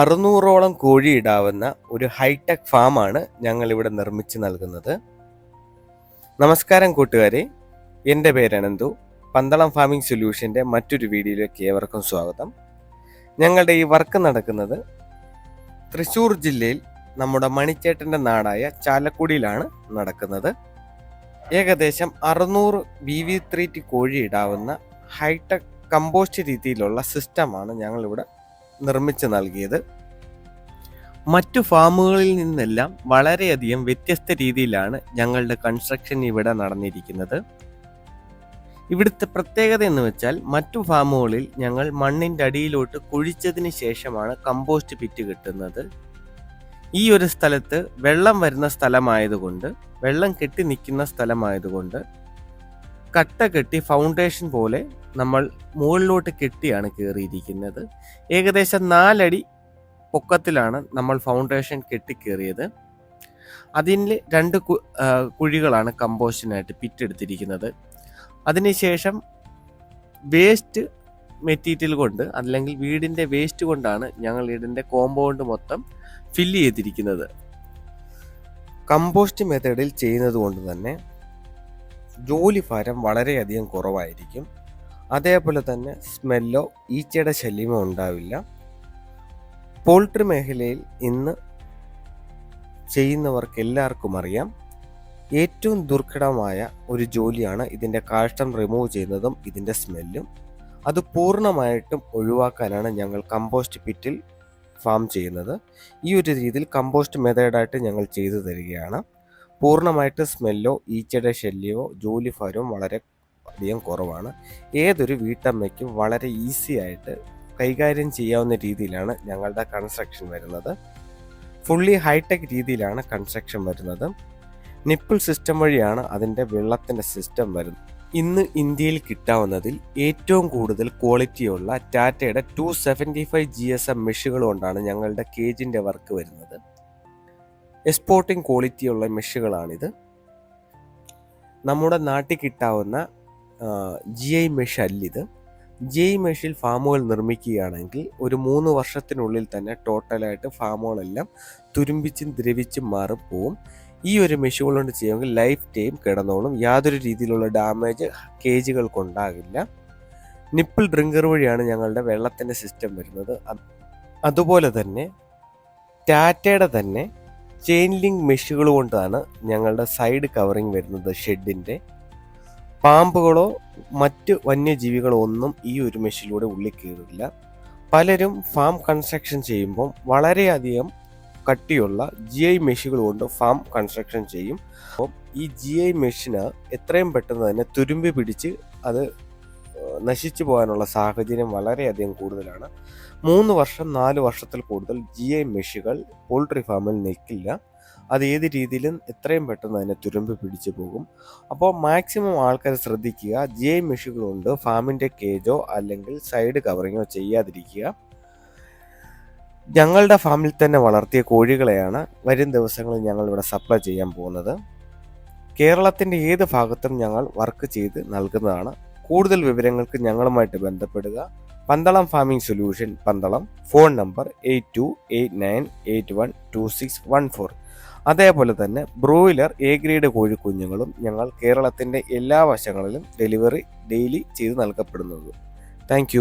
അറുന്നൂറോളം കോഴിയിടാവുന്ന ഒരു ഹൈടെക് ഫാമാണ് ഞങ്ങൾ ഇവിടെ നിർമ്മിച്ച് നൽകുന്നത്. നമസ്കാരം കൂട്ടുകാരെ. എന്റെ പേര് അനന്തു. പന്തളം ഫാമിംഗ് സൊല്യൂഷന്റെ മറ്റൊരു വീഡിയോയിലേക്ക് ഏവർക്കും സ്വാഗതം. ഞങ്ങളുടെ ഈ വർക്ക് നടക്കുന്നത് തൃശ്ശൂർ ജില്ലയിൽ നമ്മുടെ മണിച്ചേട്ടന്റെ നാടായ ചാലക്കുടിയിലാണ് നടക്കുന്നത്. ഏകദേശം അറുന്നൂറ് ബി വി ത്രീ ടി കോഴി ഇടാവുന്ന ഹൈടെക് കമ്പോസ്റ്റ് രീതിയിലുള്ള സിസ്റ്റമാണ് ഞങ്ങളിവിടെ നിർമ്മിച്ച് നൽകിയത്. മറ്റു ഫാമുകളിൽ നിന്നെല്ലാം വളരെയധികം വ്യത്യസ്ത രീതിയിലാണ് ഞങ്ങളുടെ കൺസ്ട്രക്ഷൻ ഇവിടെ നടന്നിരിക്കുന്നത്. ഇവിടുത്തെ പ്രത്യേകത എന്ന് വെച്ചാൽ മറ്റു ഫാമുകളിൽ ഞങ്ങൾ മണ്ണിന്റെ അടിയിലോട്ട് കുഴിച്ചതിന് ശേഷമാണ് കമ്പോസ്റ്റ് പിറ്റ് കിട്ടുന്നത്. ഈ ഒരു സ്ഥലത്ത് വെള്ളം വരുന്ന സ്ഥലമായതുകൊണ്ട് വെള്ളം കെട്ടി നിൽക്കുന്ന സ്ഥലമായതുകൊണ്ട് കട്ട കെട്ടി ഫൗണ്ടേഷൻ പോലെ നമ്മൾ മുകളിലോട്ട് കെട്ടിയാണ് കയറിയിരിക്കുന്നത് ഏകദേശം നാലടി പൊക്കത്തിലാണ് നമ്മൾ ഫൗണ്ടേഷൻ കെട്ടിക്കേറിയത് അതിൽ രണ്ട് കുഴികളാണ് കമ്പോസ്റ്റിനായിട്ട് പിറ്റെടുത്തിരിക്കുന്നത്. അതിനുശേഷം വേസ്റ്റ് മെറ്റീരിയൽ കൊണ്ട് അല്ലെങ്കിൽ വീടിന്റെ വേസ്റ്റ് കൊണ്ടാണ് ഞങ്ങൾ വീടിന്റെ കോമ്പൗണ്ട് മൊത്തം ഫില്ല് ചെയ്തിരിക്കുന്നത്. കമ്പോസ്റ്റ് മെത്തേഡിൽ ചെയ്യുന്നത് കൊണ്ട് തന്നെ ജോലി ഭാരം വളരെയധികം കുറവായിരിക്കും. അതേപോലെ തന്നെ സ്മെല്ലോ ഈച്ചയുടെ ശല്യമോ ഉണ്ടാവില്ല. പോൾട്രി മേഖലയിൽ ഇന്ന് ചെയ്യുന്നവർക്ക് എല്ലാവർക്കും അറിയാം. ഏറ്റവും ദുർഘടമായ ഒരു ജോലിയാണ് ഇതിന്റെ കാഷ്ടം റിമൂവ് ചെയ്യുന്നതും ഇതിന്റെ സ്മെല്ലും അത് പൂർണമായിട്ടും ഒഴിവാക്കാനാണ് ഞങ്ങൾ കമ്പോസ്റ്റ് പിറ്റിൽ ഫാം ചെയ്യുന്നത്. ഈ ഒരു രീതിയിൽ കമ്പോസ്റ്റ് മെത്തേഡായിട്ട് ഞങ്ങൾ ചെയ്തു തരികയാണ്. പൂർണമായിട്ട് സ്മെല്ലോ ഈച്ചയുടെ ശല്യമോ ജോലി ഭാരവും വളരെ അധികം കുറവാണ്. ഏതൊരു വീട്ടമ്മയ്ക്കും വളരെ ഈസി ആയിട്ട് കൈകാര്യം ചെയ്യാവുന്ന രീതിയിലാണ് ഞങ്ങളുടെ കൺസ്ട്രക്ഷൻ വരുന്നത്. ഫുള്ളി ഹൈടെക് രീതിയിലാണ് കൺസ്ട്രക്ഷൻ വരുന്നത്. നിപ്പിൾ സിസ്റ്റം വഴിയാണ് അതിന്റെ വെള്ളത്തിന്റെ സിസ്റ്റം വരുന്നത്. ഇന്ന് ഇന്ത്യയിൽ കിട്ടാവുന്നതിൽ ഏറ്റവും കൂടുതൽ ക്വാളിറ്റിയുള്ള ടാറ്റയുടെ two seventy five G S M മെഷുകൾ കൊണ്ടാണ് ഞങ്ങളുടെ കേജിന്റെ വർക്ക് വരുന്നത്. എക്സ്പോർട്ടിംഗ് ക്വാളിറ്റിയുള്ള മെഷുകളാണിത്. നമ്മുടെ നാട്ടിൽ കിട്ടാവുന്ന ജി ഐ മെഷ് അല്ലിത്. ജി ഐ മെഷിൽ ഫാമുകൾ നിർമ്മിക്കുകയാണെങ്കിൽ ഒരു മൂന്ന് വർഷത്തിനുള്ളിൽ തന്നെ ടോട്ടലായിട്ട് ഫാമുകളെല്ലാം തുരുമ്പിച്ചും ദ്രവിച്ചും മാറും പോവും. ഈ ഒരു മെഷുകൾ കൊണ്ട് ചെയ്യുമെങ്കിൽ ലൈഫ് ടൈം കിടന്നോളും. യാതൊരു രീതിയിലുള്ള ഡാമേജ് കേജുകൾക്കുണ്ടാകില്ല നിപ്പിൾ ഡ്രിങ്കർ വഴിയാണ് ഞങ്ങളുടെ വെള്ളത്തിന്റെ സിസ്റ്റം വരുന്നത്. അതുപോലെ തന്നെ ടാറ്റയുടെ തന്നെ ചെയിൻ ലിങ്ക് മെഷുകൾ കൊണ്ടാണ് ഞങ്ങളുടെ സൈഡ് കവറിങ് വരുന്നത് ഷെഡിന്റെ. പാമ്പുകളോ മറ്റ് വന്യജീവികളോ ഒന്നും ഈ ഒരു മെഷിലൂടെ ഉള്ളിൽ കയറില്ല. പലരും ഫാം കൺസ്ട്രക്ഷൻ ചെയ്യുമ്പോൾ വളരെയധികം കട്ടിയുള്ള ജി ഐ മെഷുകൾ കൊണ്ട് ഫാം കൺസ്ട്രക്ഷൻ ചെയ്യും. അപ്പം ഈ ജി ഐ മെഷീന് എത്രയും പെട്ടെന്ന് തന്നെ തുരുമ്പി പിടിച്ച് അത് നശിച്ചു പോകാനുള്ള സാഹചര്യം വളരെയധികം കൂടുതലാണ്. മൂന്ന് വർഷം നാല് വർഷത്തിൽ കൂടുതൽ ജി ഐ മെഷുകൾ പോൾട്രി ഫാമിൽ നിൽക്കില്ല. അത് ഏത് രീതിയിലും എത്രയും പെട്ടെന്ന് അതിനെ തുരുമ്പ് പിടിച്ചു പോകും. അപ്പോൾ മാക്സിമം ആൾക്കാർ ശ്രദ്ധിക്കുക ജി ഐ മെഷുകൾ കൊണ്ട് ഫാമിന്റെ കേജോ അല്ലെങ്കിൽ സൈഡ് കവറിങ്ങോ ചെയ്യാതിരിക്കുക. ഞങ്ങളുടെ ഫാമിൽ തന്നെ വളർത്തിയ കോഴികളെയാണ് വരും ദിവസങ്ങളിൽ ഞങ്ങൾ ഇവിടെ സപ്ലൈ ചെയ്യാൻ പോകുന്നത്. കേരളത്തിന്റെ ഏത് ഭാഗത്തും ഞങ്ങൾ വർക്ക് ചെയ്ത് നൽകുന്നതാണ് കൂടുതൽ വിവരങ്ങൾക്ക് ഞങ്ങളുമായിട്ട് ബന്ധപ്പെടുക. Pandalam farming solution Pandalam phone number eight two eight nine eight one two six one four. അതേപോലെ തന്നെ ബ്രോയിലർ എ ഗ്രേഡ് കോഴിക്കുഞ്ഞുങ്ങളും ഞങ്ങൾ കേരളത്തിന്റെ എല്ലാ വശങ്ങളിലും ഡെലിവറി ഡെയിലി ചെയ്ത് നൽകപ്പെടുന്നത്. താങ്ക്